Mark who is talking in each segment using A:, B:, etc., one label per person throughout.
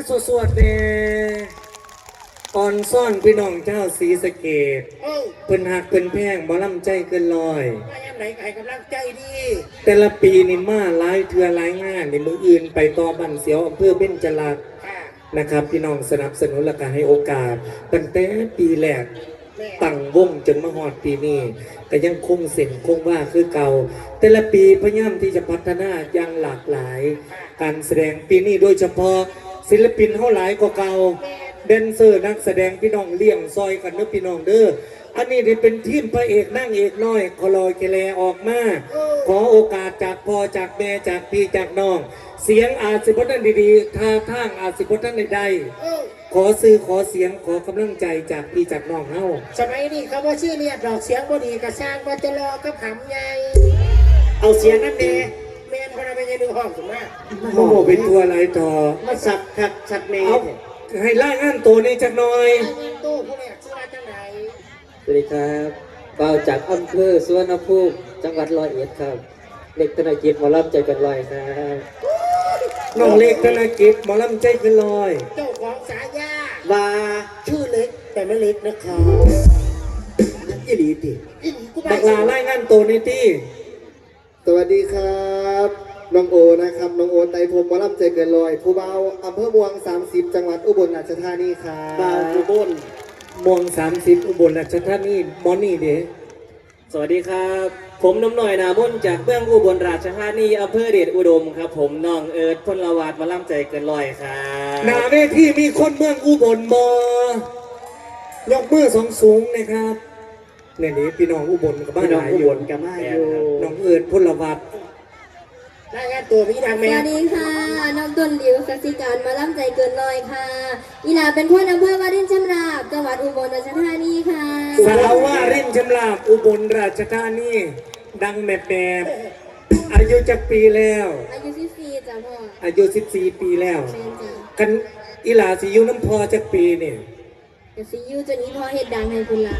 A: มือสวดๆเน่อ่อนซ่อนพี่น้องเจ้าสีสะเกต
B: เอ้า
A: เพิ่นหักเพิ่นแพงบ่ลำใจเกินลอย
B: มายังไหนก็ให้กำลังใจดี
A: แต่ละปีนี่มาหลายเทือหลายงานในมืออื่นไปต่อบันเสียวอำเภอเบญจลักษณ์
B: ค่ะ
A: นะครับ พี่น้องสนับสนุนและก็ให้โอกาสตั้งแต่ปีแรก
B: แม่
A: ตั้งวงจนมาฮอดปีนี้ก็ยังคงเส้นคงว่าคือเก่า แต่ละปีพยายามที่จะพัฒนาอย่างหลากหลาย การแสดงปีนี้โดยเฉพาะ ศิลปินเท่าหลายกว่าเก่าแดนเซอร์นักแสดงพี่น้องเลี้ยงซอยกันเด้อพี่น้องเด้ออันนี้ได้เป็นทีมพระเอกนั่งเอกน้อยคลอยเกเลออกมาขอโอกาสจากพ่อจากแม่จากพี่จากน้อง เสียงอาจสิบท่านดีๆท่าทางอาจสิบท่านใด
B: เอ้า
A: ๆขอซื้อขอเสียงขอกำลังใจจากพี่จากน้องเฮา
B: สมัยนี้เขาว่าชื่อเรียกดอกเสียงบดีกระสร้างว่าจะรอกับหำใหญ่
C: เอาเสียงนั่นเด้
B: แม่นคนละเป็นยังดูห้องถูกไหม
A: โอ้โหเป็นทัวร์ไรต่อ
C: มาสับขัดสับเม
A: เอาให้ล่างานตัวนี้จักหน่อย
B: ไอ้เงินตู้ผู้แรกชื่อว่าจังไหน
D: สวัสดีครับเบาจากอำเภอสุวรรณภูมิจังหวัดร้อยเอ็ดครับ เด็กธนกิจหมอลำใจกันลอยครับ
A: น้องเล็กธนกิจหมอลำใจขึ้นลอย
B: เจ้าของสายา
C: ว่า
B: ชื่อเล็กแต่ไม่เล็กนะคะ
C: อีหลีติ
B: อีหลีกู
A: บักลาไล่งานตัวนี้ที่
E: สวัสดีครับน้องโอนะครับน้องโอไตรพรหมหมอลำใจเกินลอยผู้เบาอำเภอม่วง30 จังหวัดอุบลราชธานีครั
C: บ่าว
E: บ
C: อุบล
A: มวง30อุบลราชธานีมอนี่เด้
D: สวัสดีครับ ผมน้ำหน่อยนาบุญจากเมืองอุบลราชธานีอำเภอเดชอุดมครับ ผมน้องเอิร์ธพลวัตหมาลำใจเกินลอยครับ
A: หนาเวทีมีคนเมืองอุบลมอยกมือสองสูงนะครับ เนี่ยนี่พี่น้องอุบลกับบ้าน
C: พี่น้อง
A: หลาย
C: อุ
A: อบยู่
C: ลกับมาอยู่
A: น้องเอิญพลวัต
B: รายงานตัวพี่ดัง
F: ส
B: แม่
F: วัสดีค่ะน้องต้นหลิวกสิการมาล่ำใจเกินลอยค่ะอีหลาเป็นคนอำเภอวารินชำราบจังหวัดอุบลราชธานีค่ะ
A: สาวว่าริมชำลาบอุบลราชธานีดังแมบแบบอายุจักปีแล้ว
F: อายุ14จ้ะพ่อ
A: อายุ14ปีแล้ว
F: แม่นจ้ะ
A: กันอีหลาสิอยู่น้ำพอจักปีเนี่ย
F: เดี๋ยวสิอยูจนนี้พ่อเฮ็ดดังให้คุณละ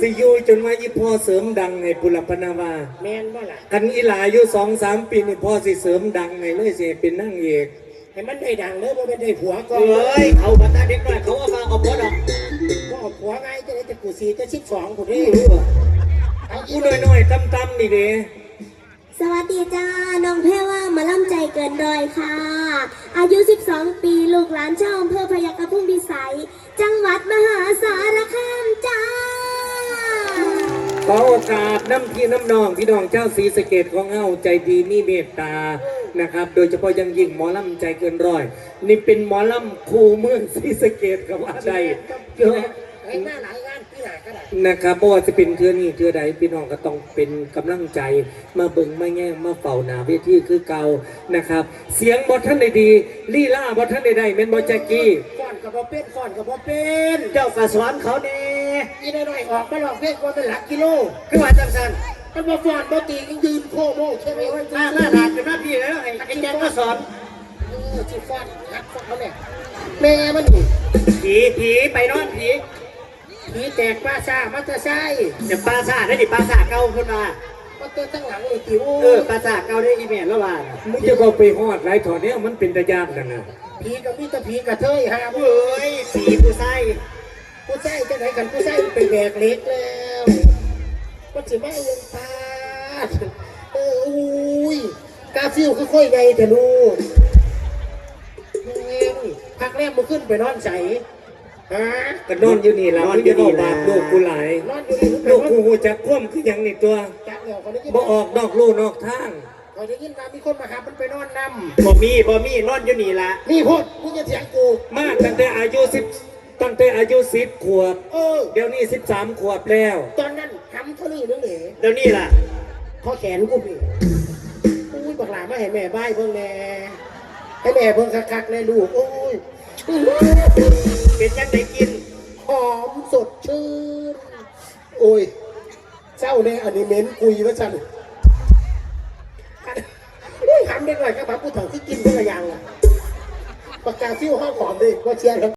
A: สิอยู่จนว่าอีพ่อเสริมดังให้ปุรพนาวา
B: แม่นบ่ล่ะ
A: กันอีหลาอายุสองสามปีนี่พ่อสิเสริมดังให้เลยสิเป็นนั่งเอก
B: ให้มันได้ดังเลยบ่เป็นได้ผัวก่อน
C: เอ้ยเอาบัตรเด็กหน่อยเขาเอาฟังเอาพอดอก
B: ก็เอาผัวไงจะได้จะกูสีจะชิดสองคนนี้
A: เอากูน้อยๆต่ำๆนี่เด้
F: สวัสดีจ้า น้องแพรว่ามาล่ำใจเกินร้อยค่ะ อายุ 12 ปี ลูกหลานเจ้าอำเภอพยัคฆพุ่งพิสัย จังหวัดมหาสารคามจ้า
A: ขอโอกาสน้ำพี่น้ำนองพี่น้องเจ้าศรีสะเกดของเฮาใจดีมีเมตตานะครับ โดยเฉพาะอยังยิ่งหมอลำใจเกินร้อย นี่เป็นหมอลำคูเมืองศรีสะเกดกับว่าใดเยอะ
B: ไอ้หน้าหลายงานพี่หน้าก็ได้
A: นะครับเพราะว่าจะเป็นเทือนี้เทือใดพี่น้องก็ต้องเป็นกำลังใจ มาเบิ่งมาแง่งมาเฝ้าหนาเวทีคือเก่านะครับ เสียงบอท่านได้ดีลีลาบอท่านได้ได้เม่นบอแจ็กกี้
B: ฟ้อนกับบ่เป็นฟ้อนกับบ่เป็น
C: เจ้ากระสอนเขาเน่
B: อีน้อยๆออกมาหลอกเพชรว่าเป็นหลักกิโล
C: คือว่าจังสัน
B: มันมาฟ้อนบ่ตีกันยืนโคโม่ใช่ไหมว่า
C: หน้าหน้าหลานเป็นหน้าพี่แล้วไอ้ไอ้แจ็คก็สอน
B: เออสิฟ้อนหักฟ้อนเขาเนี่ยแม่มันนี่
C: ผีผีไปนอนผี
B: ผีแตกป้าซ่ามาจะใช่
C: เดี๋ยวปลาสาได้ดิปลาสาเก่าขึ้นมา
B: มาเจอตั้งหลังเลยติ๋ว
C: เออปลาสาเก่าได้อีเมลแล้วว่า
A: มึงจะเอาไปฮอดไรถอดเนี้ยมันเป็นตะยานกันนะ
B: ผีกับมีแต่ผีกระเทยหา
C: เฮ้ยสีผู้ไส้
B: ผู้ใส่จะไหนกันผู้ใส่ไปแบกเล็กแล้วก็สิมาเงินตาเอออุ้ยกาฟิวค่อยๆใหญ่แต่ลูกแม่งพักแรกมาขึ้นไปนอนใส ฮะ
A: ก็นอนอยู่นี่ละมึงจะบอกบาปลูกกูหลาย
B: นอนอยู่นี่
A: ลูกกูหูจักคว่ำคือหยังนี่ตัว
B: จักเหนียวเขาได้ยิน
A: บ่ออกนอกลู่นอกทาง
B: เขาได้ยินมามีคนมาหามันไปนอนน
C: บ่มีบ่มีนอนอยู่นี่ละำ
B: นี่พูดมึงจะเถียงกู
A: มากตั้งแต่อายุสิบตั้งแต่อายุสิบขวบ
B: เออ
A: เดี๋ยวนี้สิบสามขวบแล้ว
B: ตอนนั้นทำเท่านี้นึงเหล
C: เดี๋ยวนี้ล่ะ
B: ข้อแขนกูพี่อุ้ยบักหลามาให้แม่บ้ายเพิ่งแน่ให้แม่เพิ่งคักๆแน่ลูกโอ้ย
C: เป็นยังไงกิน
B: หอมสดชื่น โอ้ย เจ้าเนี่ยอันนี้เม้นกุยว่าจันอุ้ยทำได้หน่อยครับผู้ถ่งที่กินเพื่อยังอะปากกาซิ่วห้องหอมดิว่าเชียร์ครับ